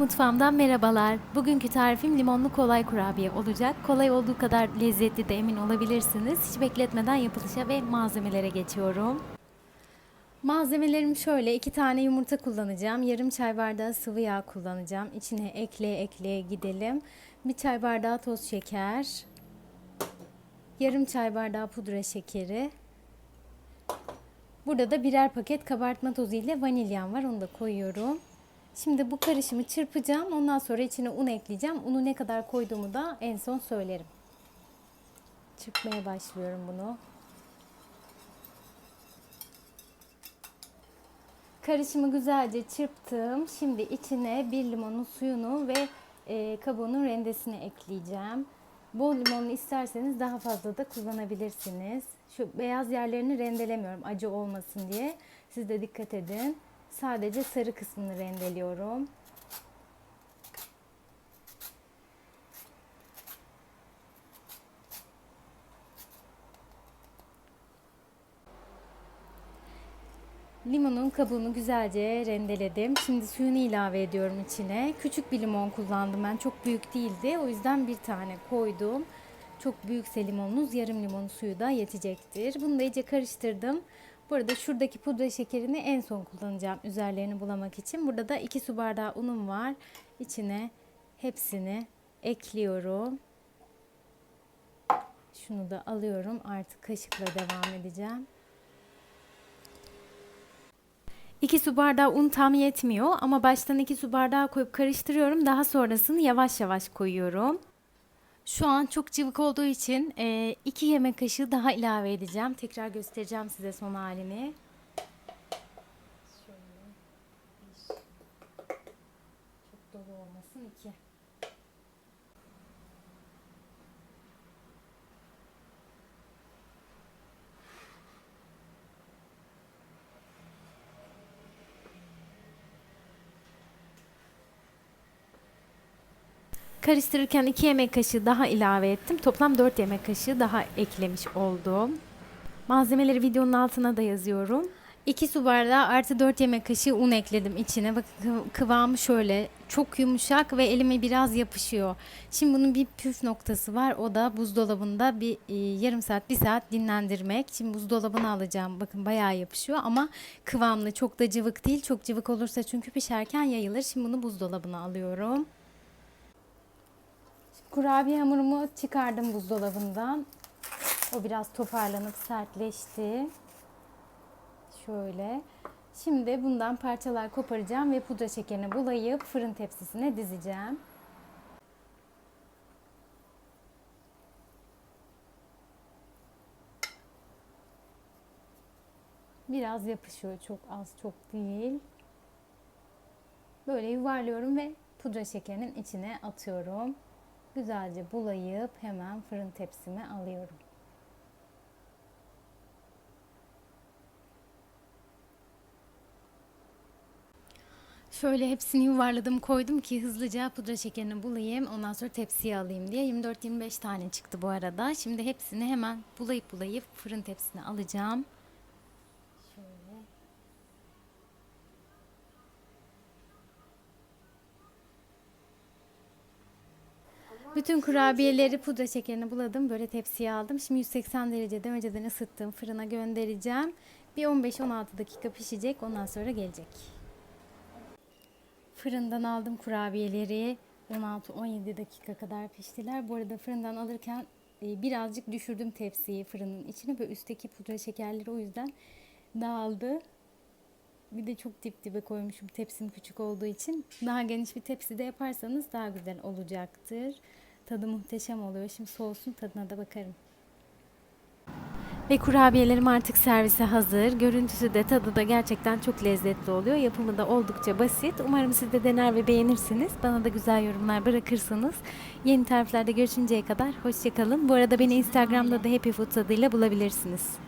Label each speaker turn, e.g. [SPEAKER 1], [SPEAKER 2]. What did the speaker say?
[SPEAKER 1] Mutfağımdan merhabalar. Bugünkü tarifim limonlu kolay kurabiye olacak. Kolay olduğu kadar lezzetli de emin olabilirsiniz. Hiç bekletmeden yapılışa ve malzemelere geçiyorum. Malzemelerim şöyle. iki tane yumurta kullanacağım. Yarım çay bardağı sıvı yağ kullanacağım. İçine ekleye ekleye gidelim. Bir çay bardağı toz şeker. Yarım çay bardağı pudra şekeri. Burada da birer paket kabartma tozu ile vanilyam var. Onu da koyuyorum. Şimdi bu karışımı çırpacağım. Ondan sonra içine un ekleyeceğim. Unu ne kadar koyduğumu da en son söylerim. Çırpmaya başlıyorum bunu. Karışımı güzelce çırptım. Şimdi içine bir limonun suyunu ve e, kabuğunun rendesini ekleyeceğim. Bol limonlu isterseniz daha fazla da kullanabilirsiniz. Şu beyaz yerlerini rendelemiyorum acı olmasın diye. Siz de dikkat edin. Sadece sarı kısmını rendeliyorum. Limonun kabuğunu güzelce rendeledim. Şimdi suyunu ilave ediyorum içine. Küçük bir limon kullandım ben. Çok büyük değildi. O yüzden bir tane koydum. Çok büyükse limonunuz yarım limon suyu da yetecektir. Bunu da iyice karıştırdım. Bu arada şuradaki pudra şekerini en son kullanacağım üzerlerini bulamak için. Burada da 2 su bardağı unum var. İçine hepsini ekliyorum. Şunu da alıyorum. Artık kaşıkla devam edeceğim. 2 su bardağı un tam yetmiyor ama baştan 2 su bardağı koyup karıştırıyorum. Daha sonrasını yavaş yavaş koyuyorum. Şu an çok cıvık olduğu için 2 yemek kaşığı daha ilave edeceğim. Tekrar göstereceğim size son halini. Şöyle. Çok dolu olmasın 2. Karıştırırken 2 yemek kaşığı daha ilave ettim. Toplam 4 yemek kaşığı daha eklemiş oldum. Malzemeleri videonun altına da yazıyorum. 2 su bardağı artı 4 yemek kaşığı un ekledim içine. Bakın kıv- kıvamı şöyle çok yumuşak ve elime biraz yapışıyor. Şimdi bunun bir püf noktası var. O da buzdolabında bir e, yarım saat bir saat dinlendirmek. Şimdi buzdolabına alacağım. Bakın bayağı yapışıyor ama kıvamlı çok da cıvık değil. Çok cıvık olursa çünkü pişerken yayılır. Şimdi bunu buzdolabına alıyorum. Kurabiye hamurumu çıkardım buzdolabından. O biraz toparlanıp sertleşti. Şöyle. Şimdi bundan parçalar koparacağım ve pudra şekerini bulayıp fırın tepsisine dizeceğim. Biraz yapışıyor. Çok az, çok değil. Böyle yuvarlıyorum ve pudra şekerinin içine atıyorum. Güzelce bulayıp hemen fırın tepsime alıyorum. Şöyle hepsini yuvarladım koydum ki hızlıca pudra şekerini bulayım ondan sonra tepsiye alayım diye 24-25 tane çıktı bu arada. Şimdi hepsini hemen bulayıp bulayıp fırın tepsine alacağım. Şöyle. Bütün kurabiyeleri pudra şekerini buladım. Böyle tepsiye aldım. Şimdi 180 derecede önceden ısıttığım fırına göndereceğim. Bir 15-16 dakika pişecek. Ondan sonra gelecek. Fırından aldım kurabiyeleri. 16-17 dakika kadar piştiler. Bu arada fırından alırken e, birazcık düşürdüm tepsiyi fırının içine. Böyle üstteki pudra şekerleri o yüzden dağıldı. Bir de çok dip dibe koymuşum tepsim küçük olduğu için. Daha geniş bir tepside yaparsanız daha güzel olacaktır. Tadı muhteşem oluyor. Şimdi soğusun tadına da bakarım. Ve kurabiyelerim artık servise hazır. Görüntüsü de tadı da gerçekten çok lezzetli oluyor. Yapımı da oldukça basit. Umarım siz de dener ve beğenirsiniz. Bana da güzel yorumlar bırakırsınız. Yeni tariflerde görüşünceye kadar hoşçakalın. Bu arada beni Instagram'da da Happy Foods adıyla bulabilirsiniz.